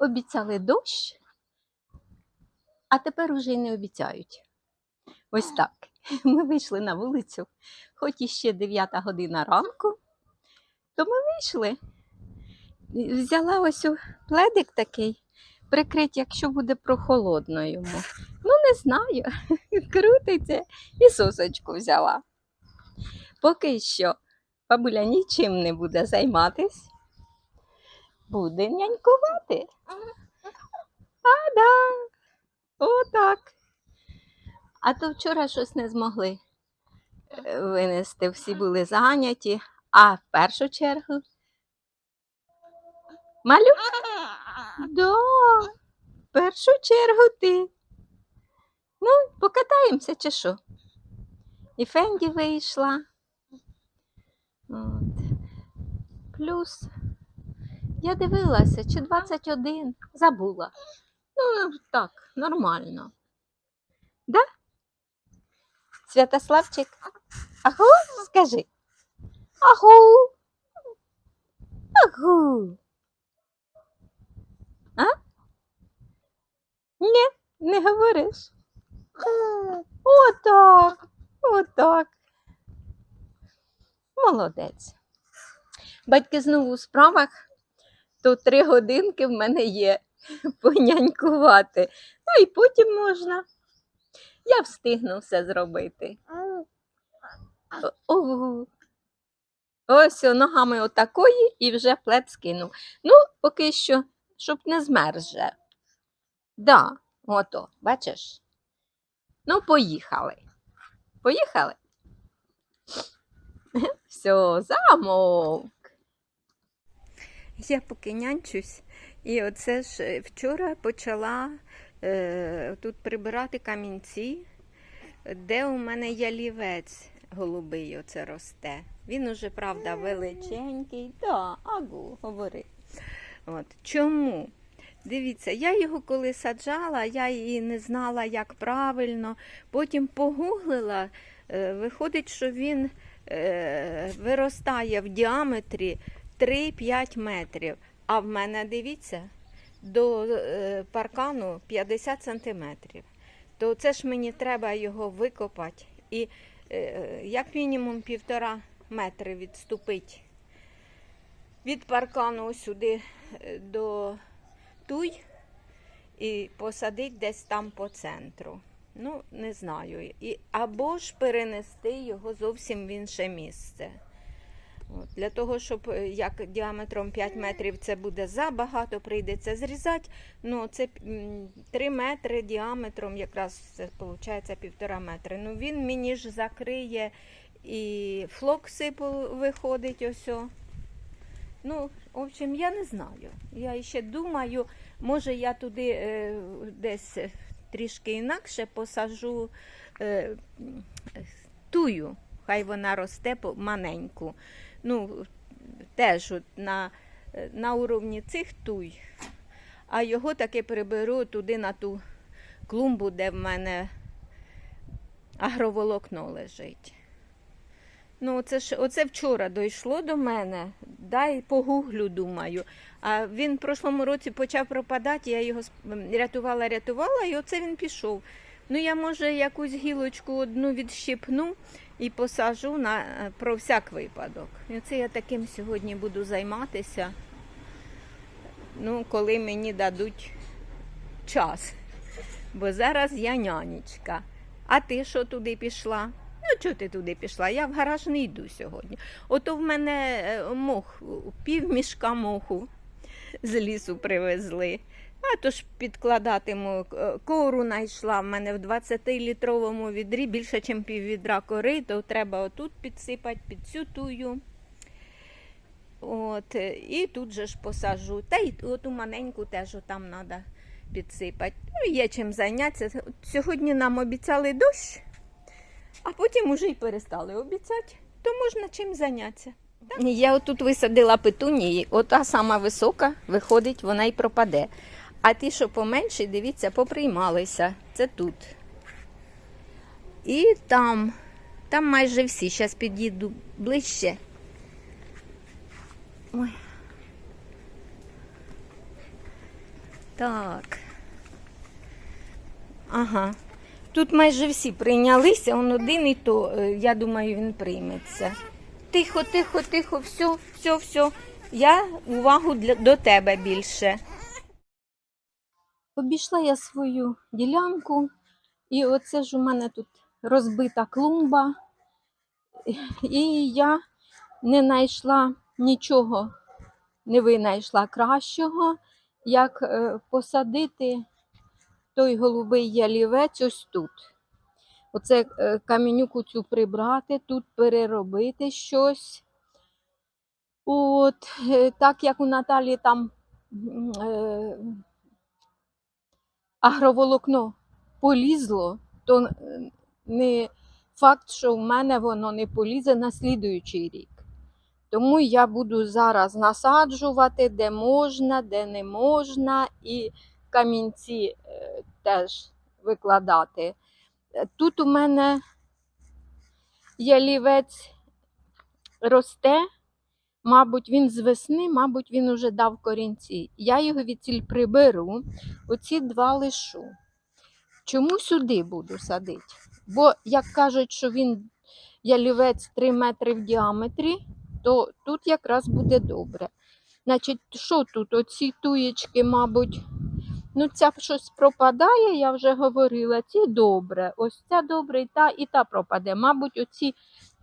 обіцяли дощ, а тепер уже й не обіцяють. Ось так. Ми вийшли на вулицю, хоч іще 9 година ранку, то ми вийшли. Взяла ось у пледик такий, прикрить, якщо буде прохолодно йому. Ну, не знаю, крутиться і сосочку взяла. Поки що бабуля нічим не буде займатись, буде нянькувати. А, да. Отак. А то вчора щось не змогли е, винести, всі були зайняті, а в першу чергу. Малю? Да, в першу чергу ти. Ну, покатаємося чи що? І Фенді вийшла. От. Плюс я дивилася, чи 21, забула. Ну, так, нормально. Да? Святославчик, агу, скажи. Агу. Агу. А? Ні, не говориш. Отак, отак. Молодець. Батьки знову у справах, то три годинки в мене є понянькувати. Ну і потім можна. Я встигну все зробити. Ось ногами отакої і вже плед скинув. Ну, поки що, щоб не змерже. Да, ото, бачиш? Ну, поїхали. Поїхали. Все, замовк. Я поки нянчусь, і оце ж е, вчора почала е, тут прибирати камінці, де у мене ялівець голубий оце росте. Він уже, правда, величенький. Да, агу, говори. От. Чому? Дивіться, я його коли саджала, я її не знала, як правильно. Потім погуглила, е, виходить, що він е, виростає в діаметрі 3-5 метрів. А в мене, дивіться, до е, паркану 50 сантиметрів. То це ж мені треба його викопати і е, як мінімум півтора метри відступити від паркану сюди е, до туй і посадити десь там по центру. Ну, не знаю. І, або ж перенести його зовсім в інше місце. Для того, щоб е, як діаметром 5 метрів це буде забагато, прийдеться зрізати. Ну, це 3 метри діаметром, якраз це виходить півтора метри. Ну, він мені ж закриє і флокси виходить ось. Ну, в общем, я не знаю. Я ще думаю, може я туди е, десь трішки інакше посажу е, тую. Хай вона росте маленьку. Ну, теж от на, на уровні цих туй. А його таки приберу туди на ту клумбу, де в мене агроволокно лежить. Ну, оце, ж, оце вчора дійшло до мене. Дай погуглю, думаю. А він в прошлому році почав пропадати, я його рятувала, рятувала, і оце він пішов. Ну, я, може, якусь гілочку одну відщипну і посажу на, е, про всяк випадок. І оце я таким сьогодні буду займатися. Ну, коли мені дадуть час. Бо зараз я нянечка. А ти що туди пішла? Ну, чого ти туди пішла? Я в гараж не йду сьогодні. Ото в мене е, мох, пів мішка моху з лісу привезли. А то ж підкладатиму е, кору знайшла в мене в 20-літровому відрі, більше, ніж пів відра кори, то треба отут підсипати під цю тую. От, е, і тут же ж посажу. Та й оту маленьку теж там треба підсипати. Ну, є чим зайнятися. Сьогодні нам обіцяли дощ, а потім уже й перестали обіцяти, то можна чим зайнятися. Я отут висадила петунії, ота сама висока, виходить, вона й пропаде. А ті, що поменші, дивіться, поприймалися. Це тут. І там, там майже всі. Зараз під'їду ближче. Ой. Так. Ага. Тут майже всі прийнялися, он один і то, е, я думаю, він прийметься. Тихо, тихо, тихо, все, все, все. Я увагу для, до тебе більше. Обійшла я свою ділянку, і оце ж у мене тут розбита клумба, і я не знайшла нічого, не винайшла кращого, як е, посадити той голубий ялівець ось тут. Оце е, камінюку цю прибрати, тут переробити щось. От, е, так як у Наталі там агроволокно полізло, то е, не факт, що в мене воно не полізе на слідуючий рік. Тому я буду зараз насаджувати, де можна, де не можна, і камінці е, теж викладати. Е, Тут у мене ялівець росте, мабуть, він з весни, мабуть, він уже дав корінці. Я його відціль приберу, оці два лишу. Чому сюди буду садити? Бо, як кажуть, що він ялівець 3 метри в діаметрі, то тут якраз буде добре. Значить, що тут? Оці туєчки, мабуть, ну ця щось пропадає, я вже говорила. Ці добре. Ось ця добре, і та, і та пропаде. Мабуть, оці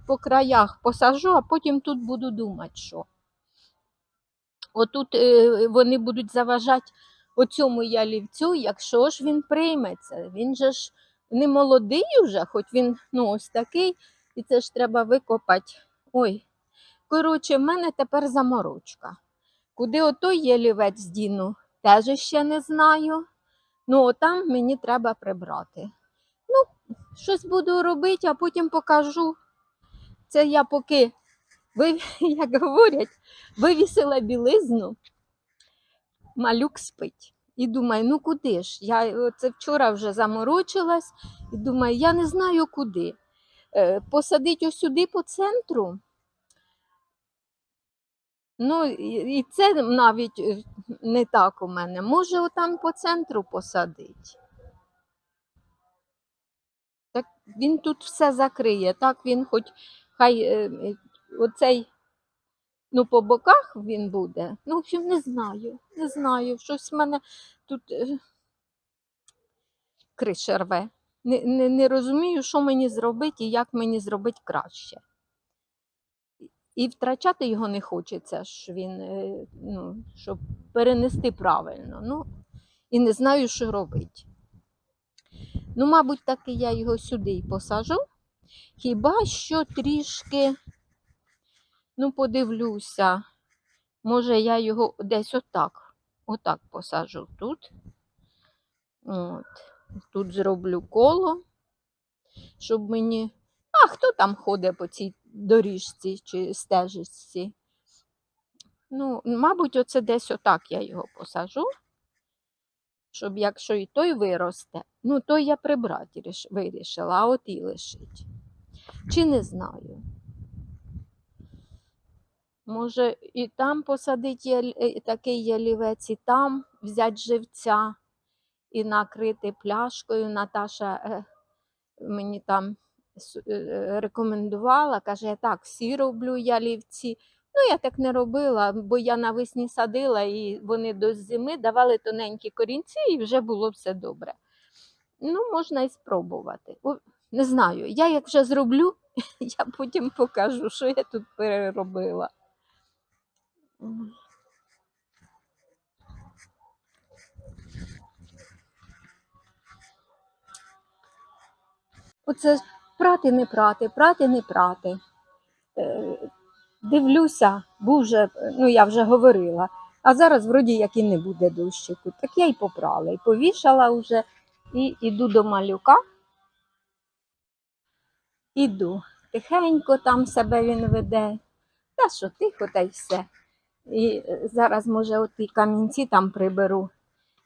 по краях посажу, а потім тут буду думати, що. Отут е, вони будуть заважати оцьому ялівцю, якщо ж він прийметься. Він же ж не молодий уже, хоч він ну, ось такий, і це ж треба викопати. Ой. Коротше, в мене тепер заморочка. Куди отой ялівець здіну, теж ще не знаю. Ну, отам мені треба прибрати. Ну, щось буду робити, а потім покажу. Це я поки, як говорять, вивісила білизну, малюк спить. І думаю, ну куди ж? Я це вчора вже заморочилась і думаю, я не знаю куди. Е, Посадить ось по центру. Ну, і і це навіть е, не так у мене. Може, отам по центру посадить. Так він тут все закриє. Так він хоч хай е, е, оцей, ну, по боках він буде. Ну, в общем, не знаю. Не знаю. Щось в мене тут е, криша рве. Не, не, не розумію, що мені зробити і як мені зробити краще. І втрачати його не хочеться, ж він, ну, щоб перенести правильно. Ну, і не знаю, що робити. Ну, мабуть, таки я його сюди й посажу. Хіба що трішки, ну, подивлюся, може, я його десь отак, отак посажу тут. От. Тут зроблю коло, щоб мені. А хто там ходить по цій доріжці чи стежечці? Ну, мабуть, оце десь отак я його посажу, щоб якщо і той виросте, ну той я прибрати вирішила, а от і лишить. Чи не знаю. Може, і там посадити е, такий ялівець, і там взяти живця і накрити пляшкою. Наташа е, мені там е, рекомендувала, каже, я так всі роблю ялівці. Ну, я так не робила, бо я навесні садила, і вони до зими давали тоненькі корінці, і вже було все добре. Ну, можна і спробувати. Не знаю, я як вже зроблю, я потім покажу, що я тут переробила. Оце прати не прати, прати не прати. Е, дивлюся, вже, ну я вже говорила, а зараз вроді як і не буде дощику. Так я й попрала, і повішала вже, і іду до малюка. Іду. Тихенько там себе він веде. Та що тихо, та й все. І е, зараз, може, оті камінці там приберу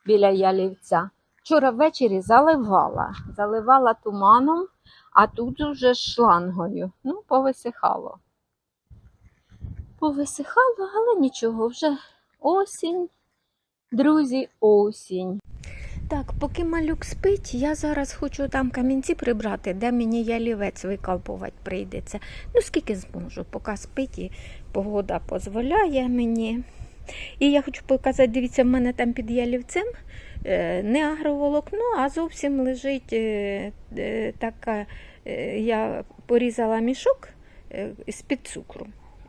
біля ялівця. Вчора ввечері заливала, заливала туманом, а тут уже шлангою. Ну, повисихало. Повисихало, але нічого, вже осінь. Друзі, осінь. Так, поки малюк спить, я зараз хочу там камінці прибрати, де мені ялівець викалпувати прийдеться. Ну, скільки зможу, поки спить і погода дозволяє мені. І я хочу показати, дивіться, в мене там під ялівцем е, не агроволокно, а зовсім лежить е, е, така, я порізала мішок з-під цукру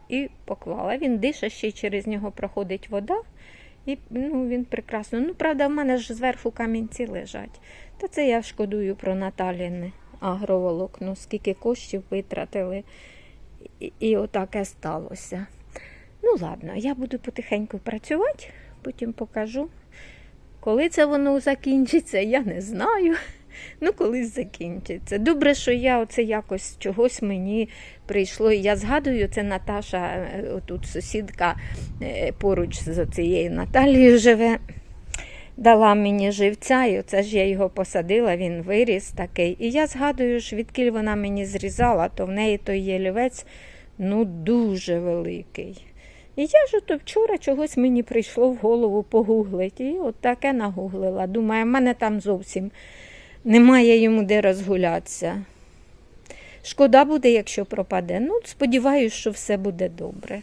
і поклала. Він дише, ще через нього проходить вода. І ну, він прекрасно. Ну, правда, в мене ж зверху камінці лежать. Та це я шкодую про Наталіне агроволокно, скільки коштів витратили. І, і отаке сталося. Ну, ладно, я буду потихеньку працювати, потім покажу. Коли це воно закінчиться, я не знаю. Ну, колись закінчиться. Добре, що я оце якось чогось мені прийшло. Я згадую, це Наташа, е, отут сусідка е, поруч з цією Наталією живе. Дала мені живця, і оце ж я його посадила, він виріс такий. І я згадую, ж, відкіль вона мені зрізала, то в неї той єлівець ну дуже великий. І я ж ото вчора чогось мені прийшло в голову погуглити. І от таке нагуглила. Думаю, в мене там зовсім немає йому де розгулятися. Шкода буде, якщо пропаде. Ну, сподіваюся, що все буде добре.